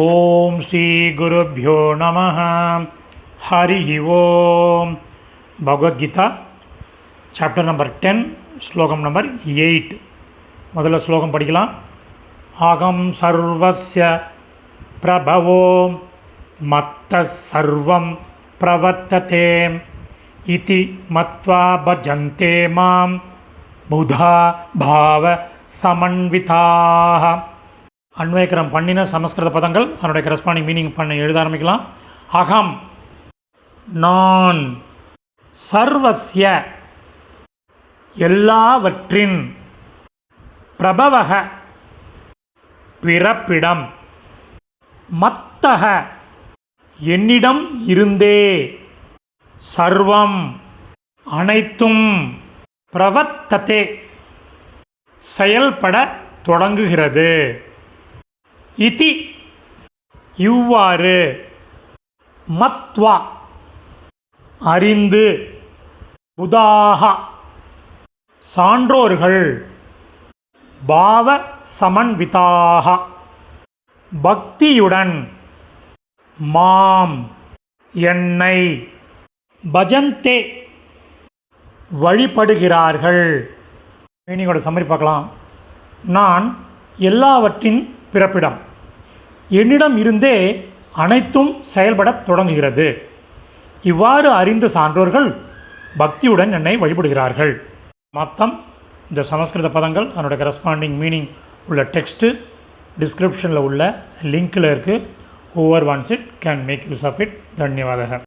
ஓம் ஸ்ரீ குருப்பியோ நம ஹரி ஓம். பகவத்கீதா சாப்டர் நம்பர் டென் ஸ்லோகம் நம்பர் எயிட் முதல்ல ஸ்லோகம் படிக்கலாம். அகம் சர்வஸ்ய பிரபவோ மத்த சர்வம் பிரவர்த்ததே இதி மத்வா பஜந்தே மாம். புதா பாவ சமன்விதாக அன்வயக்கரம் பண்ணின சமஸ்கிருத பதங்கள் அதனுடைய கரஸ்பாண்டிங் மீனிங் பண்ண எழுத ஆரம்பிக்கலாம். அகம். நான். சர்வசிய எல்லாவற்றின் பிரபவக. பிறப்பிடம். மத்தக. என்னிடம் இருந்தே. சர்வம். அனைத்தும் பிரவர்த்ததே. செயல்பட தொடங்குகிறது. இதி இவ்வாறு மத்வா அறிந்து உதாக சான்றோர்கள் பாவ சமன்விதாக பக்தியுடன் மாம் என்னை பஜந்தே வழிபடுகிறார்கள் மீனிங்கோட சம்மரி பார்க்கலாம் நான் எல்லாவற்றின் பிறப்பிடம் என்னிடம் இருந்தே அனைத்தும் செயல்படத் தொடங்குகிறது. இவ்வாறு அறிந்த சான்றோர்கள் பக்தியுடன் என்னை வழிபடுகிறார்கள். மொத்தம் இந்த சமஸ்கிருத பதங்கள் அதனோட கரஸ்பாண்டிங் மீனிங் உள்ள டெக்ஸ்ட்டு டிஸ்கிரிப்ஷனில் உள்ள லிங்க்கில் இருக்குது over once it can make use of it தன்யவாதக.